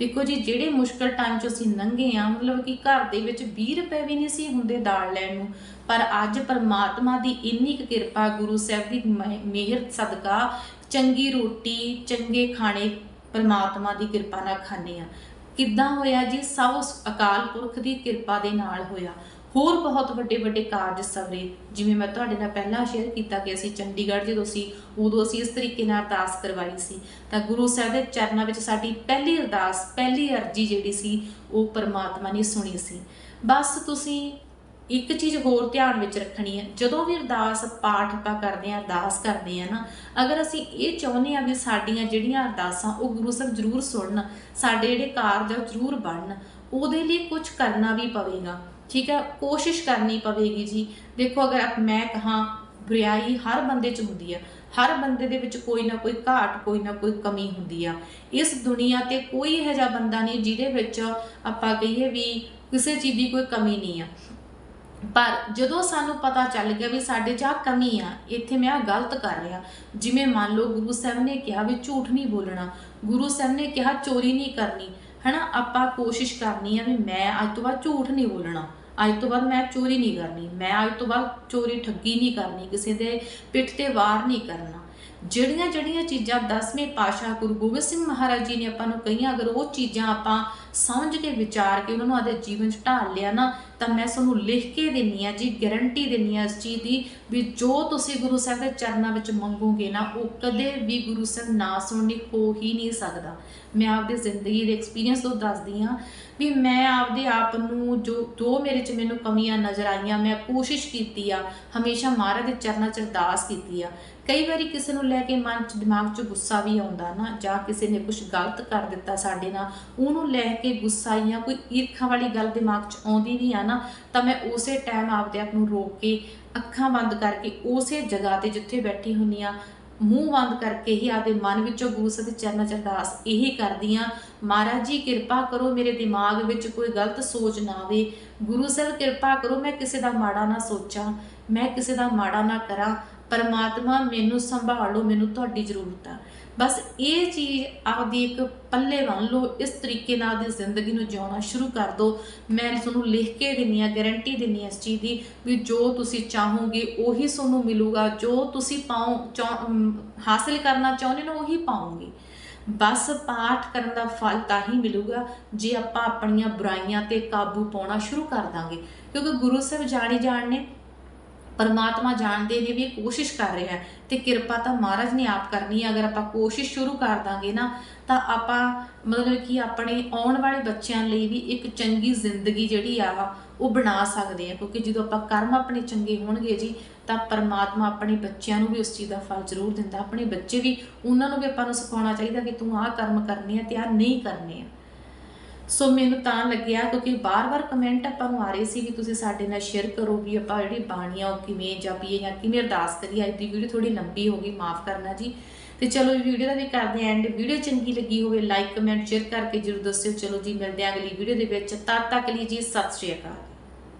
ਦੇਖੋ ਜੀ, ਜਿਹੜੇ ਮੁਸ਼ਕਲ ਟਾਈਮ 'ਚ ਅਸੀਂ ਲੰਘੇ ਆ ਮਤਲਬ ਕਿ ਘਰ ਦੇ ਵਿੱਚ 20 ਰੁਪਏ ਵੀ ਨਹੀਂ ਸੀ ਹੁੰਦੇ ਦਾਲ ਲੈਣ ਨੂੰ। ਪਰ ਅੱਜ ਪਰਮਾਤਮਾ ਦੀ ਇੰਨੀ ਕੁ ਕਿਰਪਾ, ਗੁਰੂ ਸਾਹਿਬ ਦੀ ਮਿਹਰ, ਸਦਕਾ, ਚੰਗੀ ਰੋਟੀ, ਚੰਗੇ ਖਾਣੇ ਪਰਮਾਤਮਾ ਦੀ ਕਿਰਪਾ ਨਾਲ ਖਾਂਦੇ ਆ ਕਿੱਦਾਂ ਹੋਇਆ ਜੀ? ਸਭ ਅਕਾਲ ਪੁਰਖ ਦੀ ਕਿਰਪਾ ਦੇ ਨਾਲ ਹੋਇਆ। ਹੋਰ ਬਹੁਤ ਵੱਡੇ ਵੱਡੇ ਕਾਰਜ ਸਵਰੇ, ਜਿਵੇਂ ਮੈਂ ਤੁਹਾਡੇ ਨਾਲ ਪਹਿਲਾਂ ਸ਼ੇਅਰ ਕੀਤਾ ਕਿ ਅਸੀਂ ਚੰਡੀਗੜ੍ਹ ਜਦੋਂ ਸੀ, ਉਦੋਂ ਅਸੀਂ ਇਸ ਤਰੀਕੇ ਨਾਲ ਅਰਦਾਸ ਕਰਵਾਈ ਸੀ। ਤਾਂ ਗੁਰੂ ਸਾਹਿਬ ਦੇ ਚਰਨਾਂ ਵਿੱਚ ਸਾਡੀ ਪਹਿਲੀ ਅਰਦਾਸ, ਪਹਿਲੀ ਅਰਜੀ ਜਿਹੜੀ ਸੀ, ਉਹ ਪਰਮਾਤਮਾ ਨੇ ਸੁਣੀ ਸੀ। ਬਸ ਤੁਸੀਂ ਇੱਕ ਚੀਜ਼ ਹੋਰ ਧਿਆਨ ਵਿੱਚ ਰੱਖਣੀ ਹੈ, ਜਦੋਂ ਵੀ ਅਰਦਾਸ ਪਾਠ ਆਪਾਂ ਕਰਦੇ ਆ ਅਰਦਾਸ ਕਰਦੇ ਆ ਨਾ, ਅਗਰ ਅਸੀਂ ਇਹ ਚਾਹੁੰਦੇ ਆ ਵੀ ਸਾਡੀਆਂ ਜਿਹੜੀਆਂ ਅਰਦਾਸਾਂ, ਉਹ ਗੁਰੂ ਸਾਹਿਬ ਜ਼ਰੂਰ ਸੁਣਨ, ਸਾਡੇ ਜਿਹੜੇ ਕਾਰਜ ਆ, ਉਹ ਜ਼ਰੂਰ ਬਣਨ, ਉਹਦੇ ਲਈ ਕੁਝ ਕਰਨਾ ਵੀ ਪਵੇਗਾ। ਠੀਕ ਹੈ, ਕੋਸ਼ਿਸ਼ ਕਰਨੀ ਪਵੇਗੀ ਜੀ। ਦੇਖੋ, ਅਗਰ ਮੈਂ ਕਹਾਂ, ਬੁਰਾਈ ਹਰ ਬੰਦੇ 'ਚ ਹੁੰਦੀ ਆ। ਹਰ ਬੰਦੇ ਦੇ ਵਿੱਚ ਕੋਈ ਨਾ ਕੋਈ ਘਾਟ, ਕੋਈ ਨਾ ਕੋਈ ਕਮੀ ਹੁੰਦੀ ਆ। ਇਸ ਦੁਨੀਆ ਤੇ ਕੋਈ ਇਹੋ ਜਿਹਾ ਬੰਦਾ ਨਹੀਂ ਜਿਹਦੇ ਵਿੱਚ ਆਪਾਂ ਕਹੀਏ ਵੀ ਕਿਸੇ ਚੀਜ਼ ਦੀ ਕੋਈ ਕਮੀ ਨਹੀਂ ਆ। ਪਰ ਜਦੋਂ ਸਾਨੂੰ ਪਤਾ ਚੱਲ ਗਿਆ ਵੀ ਸਾਡੇ 'ਚ ਆਹ ਕਮੀ ਆ, ਇੱਥੇ ਮੈਂ ਆ ਗਲਤ ਕਰ ਰਿਹਾ। ਜਿਵੇਂ ਮੰਨ ਲਓ, ਗੁਰੂ ਸਾਹਿਬ ਨੇ ਕਿਹਾ ਵੀ ਝੂਠ ਨਹੀਂ ਬੋਲਣਾ। ਗੁਰੂ ਸਾਹਿਬ ਨੇ ਕਿਹਾ ਚੋਰੀ ਨਹੀਂ ਕਰਨੀ। ਹਨਾ, ਆਪਾਂ ਕੋਸ਼ਿਸ਼ ਕਰਨੀ ਆ ਵੀ ਮੈਂ ਅੱਜ ਤੋਂ ਬਾਅਦ ਝੂਠ ਨਹੀਂ ਬੋਲਣਾ। ਅੱਜ ਤੋਂ ਬਾਅਦ ਮੈਂ ਚੋਰੀ ਨਹੀਂ ਕਰਨੀ, ਮੈਂ ਅੱਜ ਤੋਂ ਬਾਅਦ ਚੋਰੀ ਠੱਗੀ ਨਹੀਂ ਕਰਨੀ, ਕਿਸੇ ਦੇ ਪਿੱਠ ਤੇ ਵਾਰ ਨਹੀਂ ਕਰਨਾ। ਜਿਹੜੀਆਂ ਜਿਹੜੀਆਂ ਚੀਜ਼ਾਂ 10ਵੇਂ ਪਾਸ਼ਾ ਗੁਰੂ ਗੋਬਿੰਦ ਸਿੰਘ ਮਹਾਰਾਜ ਜੀ ਨੇ ਆਪਾਂ ਨੂੰ ਕਹੀਆਂ, ਅਗਰ ਉਹ ਚੀਜ਼ਾਂ ਆਪਾਂ ਸਮਝ ਕੇ ਵਿਚਾਰ ਕੇ ਉਹਨਾਂ ਨੂੰ ਆਪਣੇ ਜੀਵਨ 'ਚ ਢਾਲ ਲਿਆ ਨਾ, ਤਾਂ ਮੈਂ ਤੁਹਾਨੂੰ ਲਿਖ ਕੇ ਦਿੰਨੀ ਆ ਜੀ ਗਾਰੰਟੀ ਦਿੰਨੀ ਆ ਇਸ ਚੀਜ਼ ਦੀ ਵੀ ਜੋ ਤੁਸੀਂ ਗੁਰੂ ਸਾਹਿਬ ਦੇ ਚਰਨਾਂ ਵਿੱਚ ਮੰਗੋਗੇ ਨਾ, ਉਹ ਕਦੇ ਵੀ ਗੁਰੂ ਸਾਹਿਬ ਨਾ ਸੁਣਨੀ ਹੋ ਹੀ ਨਹੀਂ ਸਕਦਾ। ਮੈਂ ਆਪਦੀ ਜ਼ਿੰਦਗੀ ਦੇ ਐਕਸਪੀਰੀਅੰਸ ਤੋਂ ਦੱਸਦੀ ਆ ਵੀ ਮੈਂ ਆਪਦੇ ਆਪ ਨੂੰ ਜੋ ਜੋ ਮੇਰੇ 'ਚ ਮੈਨੂੰ ਕਮੀਆਂ ਨਜ਼ਰ ਆਈਆਂ, ਮੈਂ ਕੋਸ਼ਿਸ਼ ਕੀਤੀ ਆ, ਹਮੇਸ਼ਾ ਮਹਾਰਾਜ ਦੇ ਚਰਨਾਂ 'ਚ ਅਰਦਾਸ ਕੀਤੀ ਆ। ਕਈ ਵਾਰੀ ਕਿਸੇ ਨੂੰ ਲੈ ਕੇ ਮਨ 'ਚ, ਦਿਮਾਗ 'ਚ ਗੁੱਸਾ ਵੀ ਆਉਂਦਾ ਨਾ, ਜਾਂ ਕਿਸੇ ਨੇ ਕੁਝ ਗਲਤ ਕਰ ਦਿੱਤਾ ਸਾਡੇ ਨਾਲ, ਉਹਨੂੰ ਲੈ ਕੇ ਗੁੱਸਾ ਜਾਂ ਕੋਈ ਈਰਖਾ ਵਾਲੀ ਗੱਲ ਦਿਮਾਗ 'ਚ ਆਉਂਦੀ ਵੀ ਆ ਨਾ, ਤਾਂ ਮੈਂ ਉਸੇ ਟਾਈਮ ਆਪਦੇ ਆਪ ਨੂੰ ਰੋਕ ਕੇ ਅੱਖਾਂ ਬੰਦ ਕਰਕੇ ਉਸੇ ਜਗ੍ਹਾ ਤੇ ਜਿੱਥੇ ਬੈਠੀ ਹੁੰਨੀ ਆ, ਮੂੰਹ ਬੰਦ ਕਰਕੇ ਹੀ ਆਪਦੇ ਮਨ ਵਿੱਚੋਂ ਗੁਰੂ ਸਾਹਿਬ ਦੇ ਚਰਨਾਂ 'ਚ ਅਰਦਾਸ ਇਹੀ ਕਰਦੀ ਆ, ਮਹਾਰਾਜ ਜੀ, ਕਿਰਪਾ ਕਰੋ ਮੇਰੇ ਦਿਮਾਗ ਵਿੱਚ ਕੋਈ ਗਲਤ ਸੋਚ ਨਾ ਆਵੇ। ਗੁਰੂ ਸਾਹਿਬ, ਕਿਰਪਾ ਕਰੋ, ਮੈਂ ਕਿਸੇ ਦਾ ਮਾੜਾ ਨਾ ਸੋਚਾਂ, ਮੈਂ ਕਿਸੇ ਦਾ ਮਾੜਾ ਨਾ ਕਰਾਂ ਪਰਮਾਤਮਾ ਮੈਨੂੰ ਸੰਭਾਲ ਲਓ, ਮੈਨੂੰ ਤੁਹਾਡੀ ਜ਼ਰੂਰਤ ਆ। ਬਸ ਇਹ ਚੀਜ਼ ਆਪਦੀ ਇੱਕ ਪੱਲੇ ਬੰਨ ਲਓ, ਇਸ ਤਰੀਕੇ ਨਾਲ ਦੀ ਜ਼ਿੰਦਗੀ ਨੂੰ ਜਿਉਣਾ ਸ਼ੁਰੂ ਕਰ ਦਿਓ। ਮੈਂ ਤੁਹਾਨੂੰ ਲਿਖ ਕੇ ਦਿੰਨੀ ਆ ਗਾਰੰਟੀ ਦਿੰਨੀ ਆ ਇਸ ਚੀਜ਼ ਦੀ ਵੀ ਜੋ ਤੁਸੀਂ ਚਾਹੋਗੇ ਉਹੀ ਤੁਹਾਨੂੰ ਮਿਲੂਗਾ, ਜੋ ਤੁਸੀਂ ਪਾਓ ਚਾਹ- ਹਾਸਿਲ ਕਰਨਾ ਚਾਹੁੰਦੇ ਹੋ ਉਹੀ ਪਾਉਂਗੇ। ਬਸ ਪਾਠ ਕਰਨ ਦਾ ਫਲ ਤਾਂ ਹੀ ਮਿਲੂਗਾ ਜੇ ਆਪਾਂ ਆਪਣੀਆਂ ਬੁਰਾਈਆਂ ਤੇ ਕਾਬੂ ਪਾਉਣਾ ਸ਼ੁਰੂ ਕਰ ਦਾਂਗੇ। ਕਿਉਂਕਿ ਗੁਰੂ ਸਾਹਿਬ ਜਾਣੀ ਜਾਣ ਨੇ ਪਰਮਾਤਮਾ ਜਾਣਦੇ ਨੇ ਵੀ ਇਹ ਕੋਸ਼ਿਸ਼ ਕਰ ਰਿਹਾ ਹੈ ਤੇ ਕਿਰਪਾ ਤਾਂ ਮਹਾਰਾਜ ਨੇ ਆਪ ਕਰਨੀ ਹੈ। ਅਗਰ ਆਪਾਂ ਕੋਸ਼ਿਸ਼ ਸ਼ੁਰੂ ਕਰ ਦਾਂਗੇ ਨਾ, ਤਾਂ ਆਪਾਂ ਮਤਲਬ ਕਿ ਆਪਣੇ ਆਉਣ ਵਾਲੇ ਬੱਚਿਆਂ ਲਈ ਵੀ ਇੱਕ ਚੰਗੀ ਜ਼ਿੰਦਗੀ ਜਿਹੜੀ ਆ, ਉਹ ਬਣਾ ਸਕਦੇ ਆ ਕਿਉਂਕਿ ਜਦੋਂ ਆਪਾਂ ਕਰਮ ਆਪਣੇ ਚੰਗੇ ਹੋਣਗੇ ਜੀ, ਤਾਂ ਪਰਮਾਤਮਾ ਆਪਣੇ ਬੱਚਿਆਂ ਨੂੰ ਵੀ ਉਸ ਚੀਜ਼ ਦਾ ਫਲ ਜ਼ਰੂਰ ਦਿੰਦਾ। ਆਪਣੇ ਬੱਚੇ ਵੀ, ਉਹਨਾਂ ਨੂੰ ਵੀ ਆਪਾਂ ਨੂੰ ਸਿਖਾਉਣਾ ਚਾਹੀਦਾ ਕਿ ਤੂੰ ਆਹ ਕਰਮ ਕਰਨੇ ਆ ਤੇ ਆਹ ਨਹੀਂ ਕਰਨੇ ਆ। ਸੋ ਮੈਨੂੰ ਤਾਂ ਲੱਗਿਆ ਕਿਉਂਕਿ ਬਾਰ-ਬਾਰ ਕਮੈਂਟ ਆਪਾਂ ਨੂੰ ਆ ਰਹੇ ਸੀ ਵੀ ਤੁਸੀਂ ਸਾਡੇ ਨਾਲ ਸ਼ੇਅਰ ਕਰੋ ਵੀ ਆਪਾਂ ਜਿਹੜੀ ਬਾਣੀਆਂ ਉਹ ਕਿਵੇਂ ਜਪੀਏ ਜਾਂ ਕਿਵੇਂ ਅਰਦਾਸ ਕਰੀਏ। ਅੱਜ ਦੀ ਵੀਡੀਓ ਥੋੜੀ ਲੰਬੀ ਹੋ ਗਈ, ਮਾਫ ਕਰਨਾ ਜੀ। ਤੇ ਚਲੋ ਵੀਡੀਓ ਦਾ ਵੀ ਕਰਦੇ ਐਂਡ ਵੀਡੀਓ ਚੰਗੀ ਲੱਗੀ ਹੋਵੇ ਲਾਈਕ ਕਮੈਂਟ ਸ਼ੇਅਰ ਕਰਕੇ ਜਰੂਰ ਦੱਸਿਓ। ਚਲੋ ਜੀ, ਮਿਲਦੇ ਹਾਂ ਅਗਲੀ ਵੀਡੀਓ ਦੇ ਵਿੱਚ। ਤਦ ਤੱਕ ਲਈ ਜੀ, ਸਤਿ ਸ਼੍ਰੀ ਅਕਾਲ।